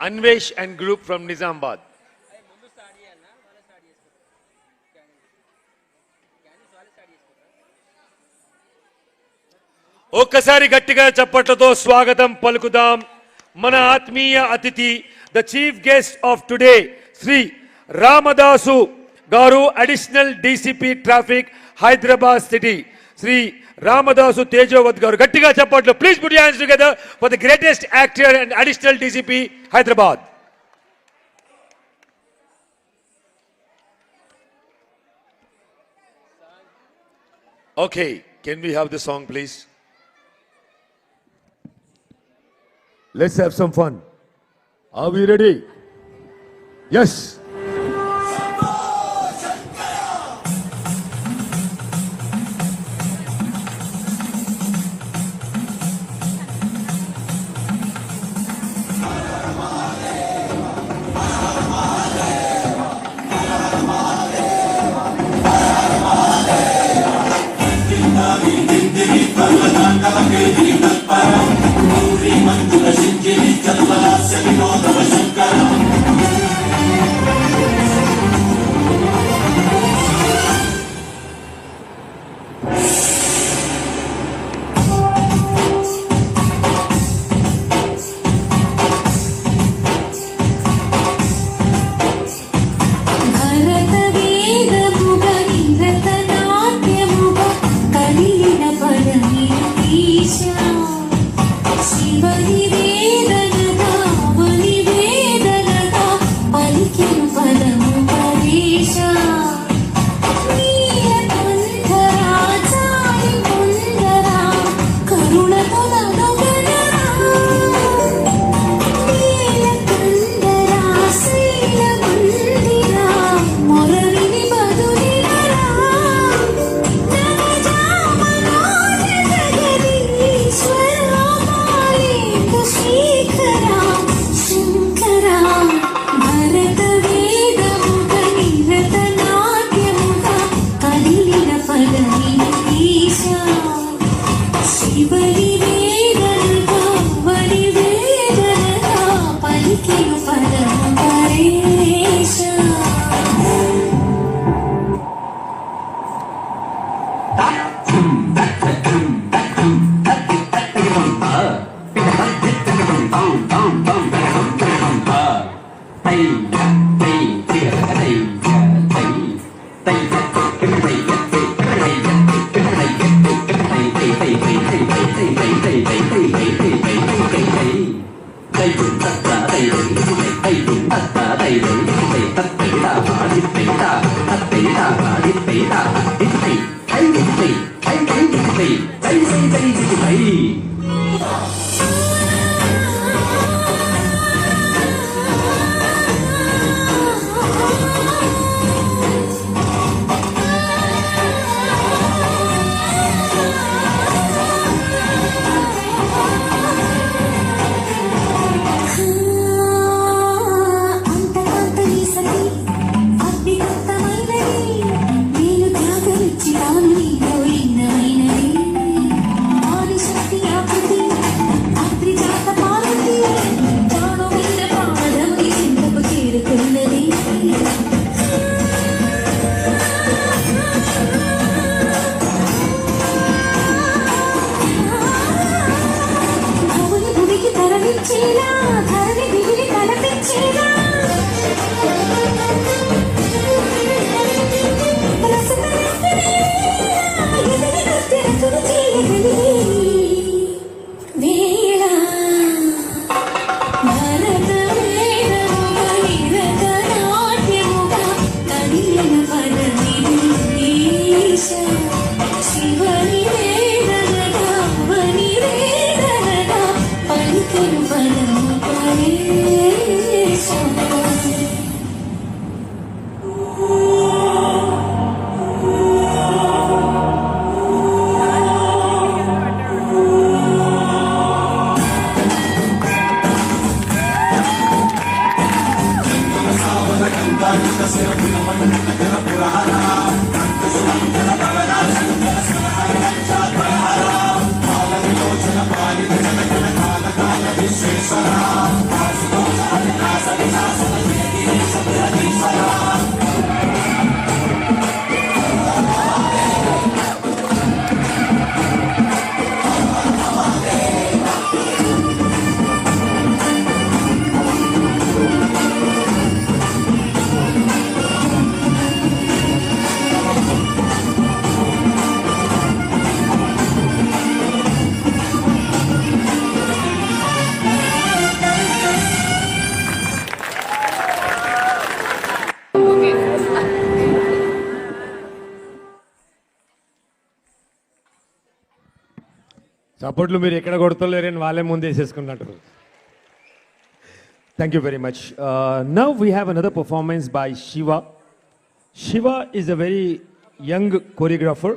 Anvesh and group from Nizamabad ఒక్కసారి గట్టిగా చప్పట్లతో స్వాగతం పలుకుదాం మన ఆత్మీయ అతిథి the chief guest of today Shri Ramadasu garu additional DCP traffic Hyderabad city Shri Ramadasu Tejavath garu గట్టిగా చెప్పట్లు. Please put hands together for the greatest actor and additional DCP Hyderabad okay can we have the song please let's have some fun are we ready yes song, please? Let's have some fun. Are we ready? Yes. భరతవేదముగ tây tây tây tây tây tây cái này cái này cái này cái này cái này Hey! Gracias. చప్పట్లు మీరు ఎక్కడ కొడతలేరని వాళ్ళే ముందు వేసేసుకున్నట్టు. Thank you very much now we have another performance by Shiva Shiva is a very young choreographer